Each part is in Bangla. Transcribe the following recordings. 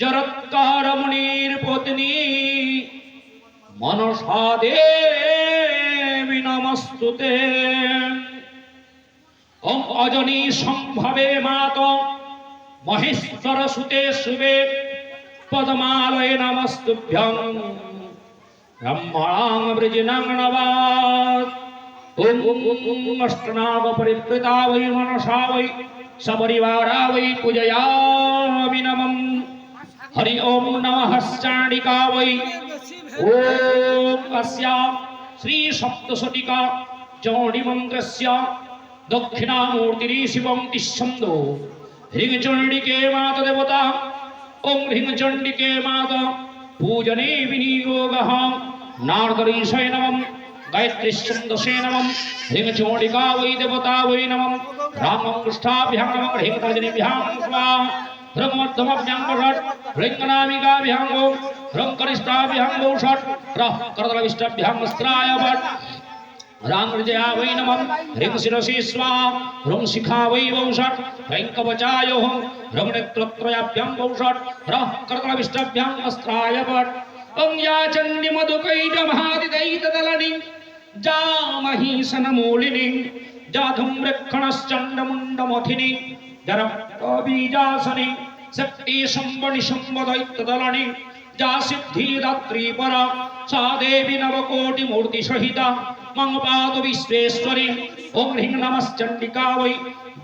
জরৎকারমণির পত্নী, মনসা দেবী নমস্তুতে। অজনী সম্ভবে মাত, মহেশ্বর সুতে শুভে, পদমালয়ে নমস্তুভ্যং। ব্রহ্মণাং বৃজিনাং নবাত ওম পরিপ্রীতা বৈ মনসা বৈ, সপরিবারা বৈ পূজয়ামি নমঃ। हरि ओम नमः शाणिका वै ओम अस्या श्री सप्तशतिका जौणि मंत्रस्य दक्षिणा मूर्तिरी शिवं तिष्ठन्दो ह्रीं चण्डिके मात देवता ओम ह्रीं चण्डिके मात पूजने विनियोगः नारदरीशय नमः गायत्रीश्चन्दसे नमः ह्रीं चोडिका वै देवता वै नमः रामं कृष्ठाभ्यां नमः ह्रीं तर्जनीभ्यां स्वाहा ध्रुवमर्धमभ्यां ऋङ्गनामिकाभ्याङ्गो रङ्करिष्ठाभ्याङ्गौ षट् रः करतलविष्टाभ्याङ्गस्त्राय वट् रामृजया वै नमः ह्रीं शिरसि स्वाहा ह्रूं शिखा वै वौषट् ह्रैं कवचायोः ह्रं नेत्रत्रयाभ्यां वौषट् ह्रः कर्तलविष्टाभ्याम् अस्त्राय वट् ॐ याचन्नि मधुकैटमहादिदैतदलनि, जामहीसनमूलिनि जाधुं रक्षणश्चण्डमुण्डमथिनि जरक्तबीजासनि संबणि संबदैत्यदलनि जा सिद्धिदात्री परा सा देवी नवकोटि मूर्ति सहिता मम पाद विश्वेश्वरी ओम ह्रीं नमश्चण्डिका वै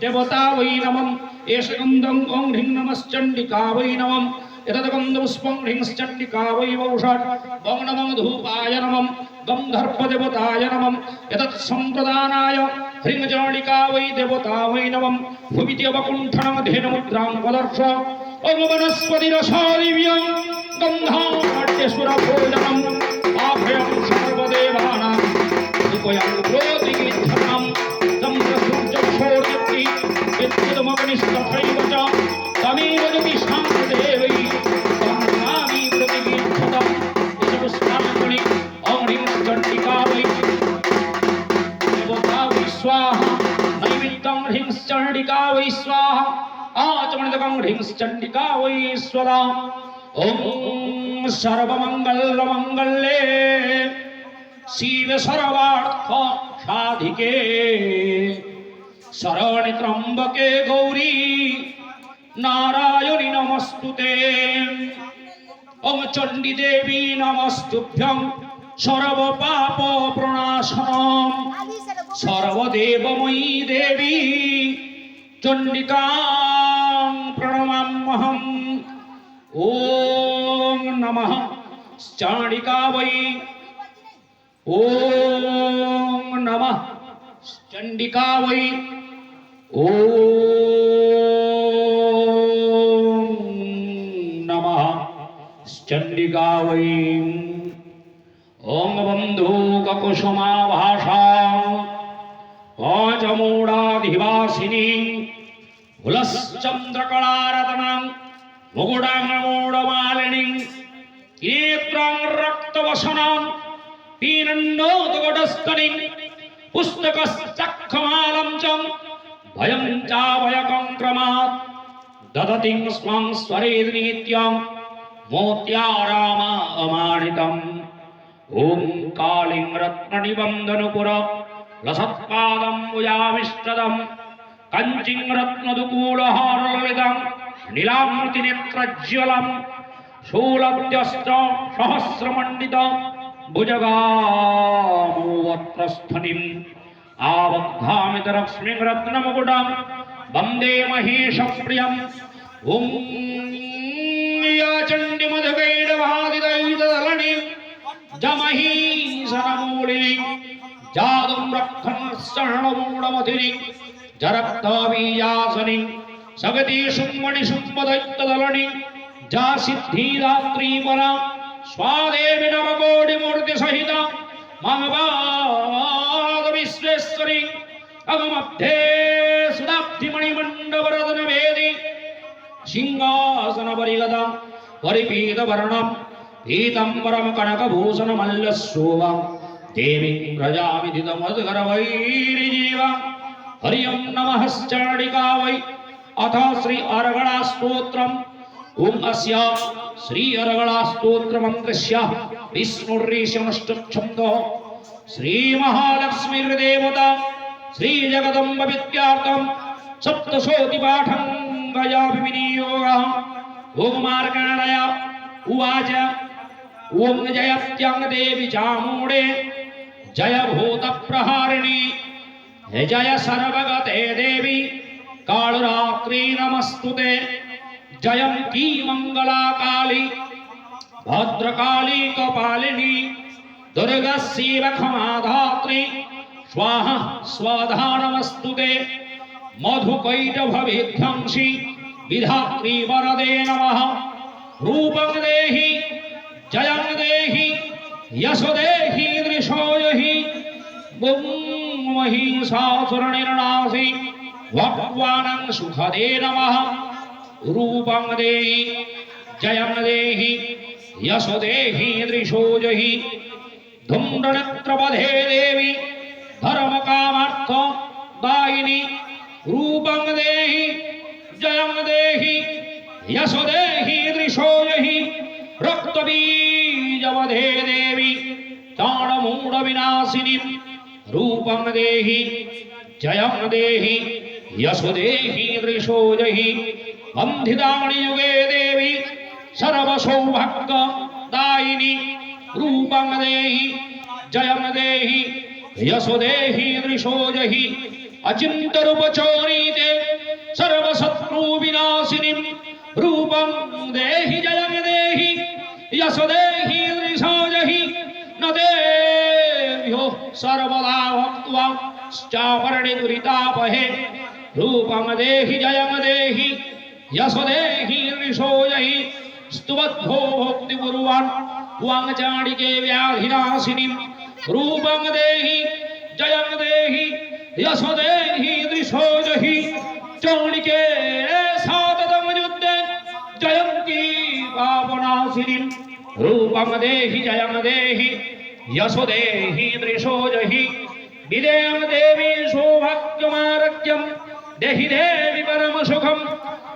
देवता वै नमम् एष गन्धम् ओम ह्रीं नमश्चण्डिका वै नमम् एतद्गन्धपुष्पं ह्रींश्चण्डिका वै वौषट् ॐ नमः धूपाय नमः गन्धर्पदेवताय नमः एतत् सम्प्रदानाय ह्रीङ्गजाणिका वै देवता वै नमः भुवित्यवकुण्ठनमधेनमुद्रां वदर्श ॐ वनस्पतिरसादिव्यं गन्धाट्यसुरभोजनम् आभयं सर्वदेवानां कृपयां क्रोधिगीधनं सम्प्रसूर्यक्षोर्यक्ति यत्कृतमगनिष्ठैव च स्वाहा आचमनितकं ह्रींश्चण्डिका वै स्वदा ॐ सर्वमङ्गलमङ्गले शिव सर्वार्थ साधिके शरण्य त्र्यम्बके गौरी नारायणि नमस्तुते ॐ चण्डी देवी नमस्तुभ्यं सर्वपाप प्रणाशनम् सर्वदेवमयी देवी চণ্ডিকাং প্রণমাম্যহম ওম নমঃ চাণিকা বৈ ওম নমঃ চণ্ডিকা বৈ ওম নমঃ চণ্ডিকা বৈ ওম বন্ধু కులశ్చంద్రకళారతనం ముగుడమూడమాలిని నేత్రం రక్తవసనం పీనన్నోతుగడస్తని పుస్తకశ్చక్షమాలంచం భయం చాభయకం క్రమాత్ దదతి స్వం స్వరేనిత్యం మూర్త్యారామ అమానితం ఓం కాళిం రత్న నిబంధనుపుర లసత్పాదం భుజావిష్టదం কাঞ্চিং রত্নদুকূলহরলিদম নীলামৃতি নেত্রজ্জ্বলম শূলব্যস্ত সহস্রমণ্ডিত ভুজগামূবত্রস্থনিম আবদ্ধামিত রত্নমুকুটম বন্দে মহীশপ্রিয়ম ওম চণ্ডী মধুকৈডভাদিদৈতদলনি জমহীশনমূলিনি জাদুম রক্ষণ শরণমূঢ়মধিনি జరక్తావీయాసని సగతి సుమ్మణి సుమ్మదైత్తదలని జా సిద్ధిదాత్రీపర స్వాదేవి నవకోడి మూర్తి సహిత మహవాద విశ్వేశ్వరి అగమబ్ధే సుదాబ్ధిమణి మండవరదన వేది సింహాసన పరిగద పరిపీత వర్ణం పీతంబరం కనకభూషణ మల్లశోభ దేవి ప్రజామిదితమద్గరవైరిజీవ హరియం नमः वै अथ श्री अरगणा स्तोत्रम् ॐ अस्य श्री महालक्ष्मी देवता श्री जगदंब विद्यार्थम सप्तशोति सप्तशोतिपाठं गया विनियोगः ॐ मार्गाणय उवाच। ओम जयत्यंग देवी चामूडे जय भूत प्रहारिणी जय सर्वगते देवी कालुरात्री नमस्तुते। जय की मंगला काली भद्रकाली कपालिनी दुर्गस्येवखमाधात्री स्वाह स्वाधा नमस्तुते मधुकैटभविध्वंसि विधात्री वरदे नमः। रूपं देहि, जयं देहि यशो देहि दृशो यहि महिंसासुरनिर्णासि वक्वानं सुखदे नमः रूपं देहि जयं देहि यशो देहि दृशो जहि धूम्रनेत्रवधे देवि धर्मकामार्थ दायिनि रूपं देहि जयं देहि यशो देहि दृशो जहि रक्तबीजवधे देवि चाणमूढविनाशिनीम् रूपम देहि जयम देहि यशो देहि दृशो जहि। बन्धिदाणि युगे देवी, सर्वसौभक्त दायिनी रूपम देहि जयम देहि यशो देहि दृशो जहि। अचिंत रूप चोरीते सर्व शत्रु विनाशिनी रूपम देहि जयम देहि यशो देहि दृशो जहि। देव्यो सर्वलाभं चापरणिदुरितापहे रूपमदेहि जयमदेहि यशदेहि ऋषोजहि स्तुवद्भो भोक्तिगुरुवान् त्वां चाणिके व्याधिनाशिनीं रूपं देहि जयं देहि यशदेहि दृशो जहि चौणिके साततमयुद्धे जयं की पापनाशिनीम् रूपमदेहि जयमदेहि, यशोदेहि दृशोजहि विदेम देवी सौभाग्यमारक्यं, देहि देवी परम सुखम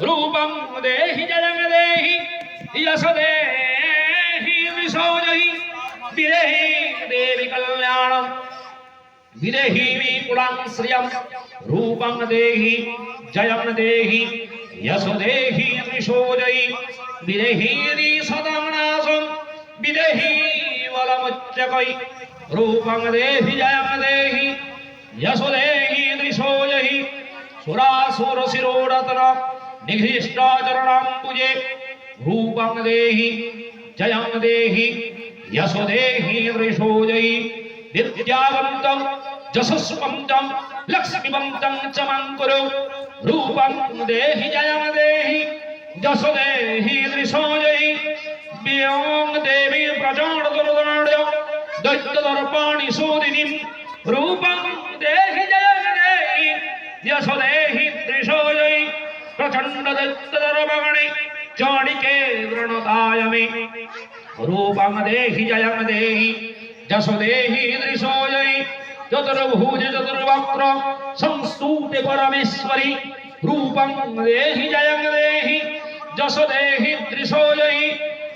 रूपम देहि जयम देहि यशोदेहि दृशोजहि विदेहि देवी कल्याणम विदेहि विपुलं श्रियम रूपम देहि जयम देहि यशोदेहि दृशोजहि विदेहि सदा विदेही वलमुच्चकै रूपं देहि जयं देहि यशोदेहि दृशोजहि सुरासुरशिरोरत्न निघृष्टाचरणाम्बुजे रूपं देहि जयं देहि यशोदेहि दृशोजहि लक्ष्मीवन्तं च माँ रूपं देहि जयं देहि जशोदेहि दृशोजहि കാമ്പ്യോം ദേവി പ്രചോടതുരുതോടോ ദൈത്യതർപ്പാണി സൂതിനിം രൂപം ദേഹി ജയനേഹി യശോദേഹി ത്രിശോജൈ പ്രചണ്ഡ ദൈത്യതർപ്പണി ചാടിക്കേ വൃണതായമേ രൂപം ദേഹി ജയം ദേഹി ജശോദേഹി ത്രിശോജൈ चतुर्भुज चतुर्वक्र संस्तूते परमेश्वरी रूपं देहि जयं देहि जसो देहि दृशो जयि పరమేశ్వరి రూపం దేహి జయం దేహి జస దేహి దృశోజయి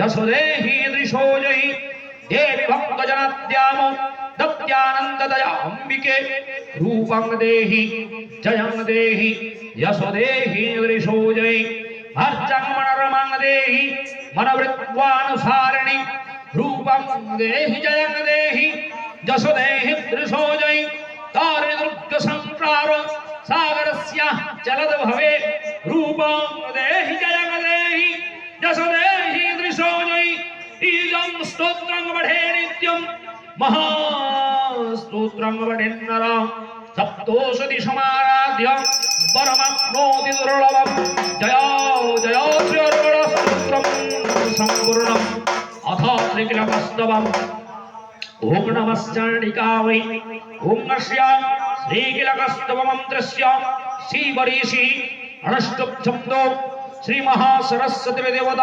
जसुदेहि दृशोजहि देवि भक्त देहि, जयं देहि यशोदेहि अर्चं देहि मनवृत्वानुसारिणि रूपं देहि, जयं देहि जसुदेहि दृशोजहि कार्यदुर्गसंप्रार सागरस्य चलद भवे, रूपं देहि, जयं స్తోత్రం వడే నిత్యం మహాస్తోత్రం వడిన్నర సప్తోషది సమారాధ్య పరమప్నోతి దుర్లభం జయో జయోర్వణ సూత్రం సంపూర్ణం అథ త్రికిల వాస్తవం ఓం నమశ్చరణికా వై ఓం నశ్యాం శ్రీకిలకస్తవ మంత్రస్య శ్రీవరీషి అనుష్టుప్ శబ్దో శ్రీ మహాసరస్వతి దేవత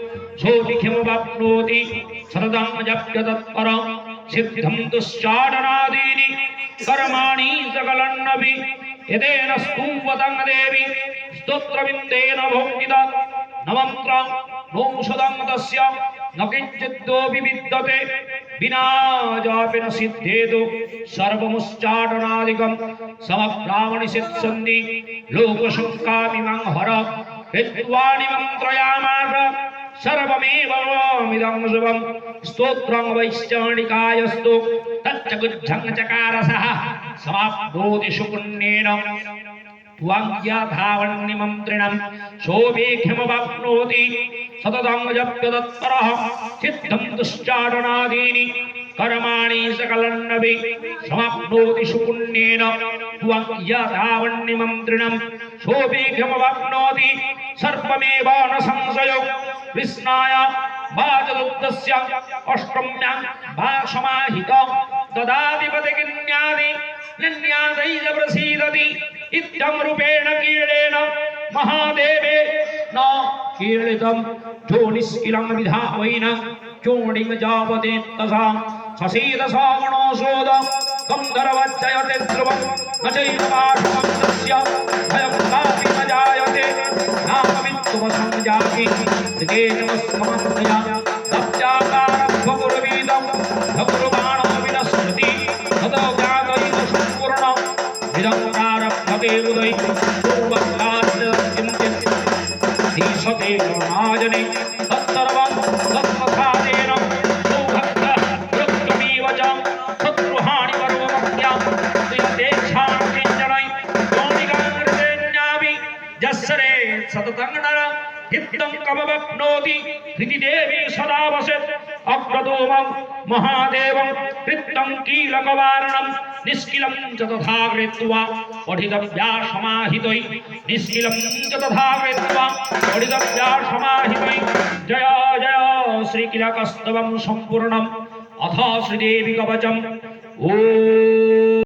ధోభిఖిమువప్నోతి సరదామజప్యతత్పర సిద్ధం దుశ్చారణాదీని కర్మాణి సకలన్నవి యదేన స్తూవతం దేవి స్తోత్రవిందేన భోక్తిత నవంత్ర నోషదం తస్య నకించిద్దోపి విద్యతే వినా జాపిన సిద్ధేదు సర్వముశ్చాటనాదికం సమబ్రాహ్మణి సిత్సంది లోకశుక్కామిమం హర విద్వాణి మంత్రయామాస सर्वमेवमिदं स्तोत्रं वैश्चणिकायस्तु तच्च गुच्छं चकारसः समाप्नोति त्वाङ्ग्याधावन्निमन्त्रिणं शोभेख्यमवाप्नोति। सततं जप्य तत्परः सिद्धं दुश्चाटनादीनि कर्माणि सकलन्नपि समाप्नोति सुपुण्येन शोभेख्यमवाप्नोति। सर्वमेव न संशयो। বিষ্ণায়া ভাজলুপ্তস্য অষ্টম্যাং ভাসমাহিত দদাদিপতি কিন্যাদি নিন্যাদৈজ প্রসীদতি ইত্যম রূপেণ কীড়েণ মহাদেবে ন কীড়িতম যোনিষ্কিলং বিধাবৈন চূর্ণিং যাবতে তথা সসীদ সাগণো সোদ গন্ধর্বচ্চয়তে ধ্রুবং নচৈব পাশুভক্তস্য ভয়ং কাপি ন জায়তে सुमसंज्ञा के नमस्तमं सया सब्जा का গঙ্গনারা হিপ্তং কববপ্নোতি হৃদি দেবী সদা বসেত অগ্রদোমং মহাদেবং কৃত্তং কীলকবারণম নিষ্কিলম চ তথা কৃত্বা অঢিতব্যাসমাহিতৈ নিষ্কিলম চ তথা কৃত্বা অঢিতব্যাসমাহিতৈ জয় জয় শ্রীকিলকস্তবং সম্পূর্ণম। অথ শ্রীদেবী কবচম। ও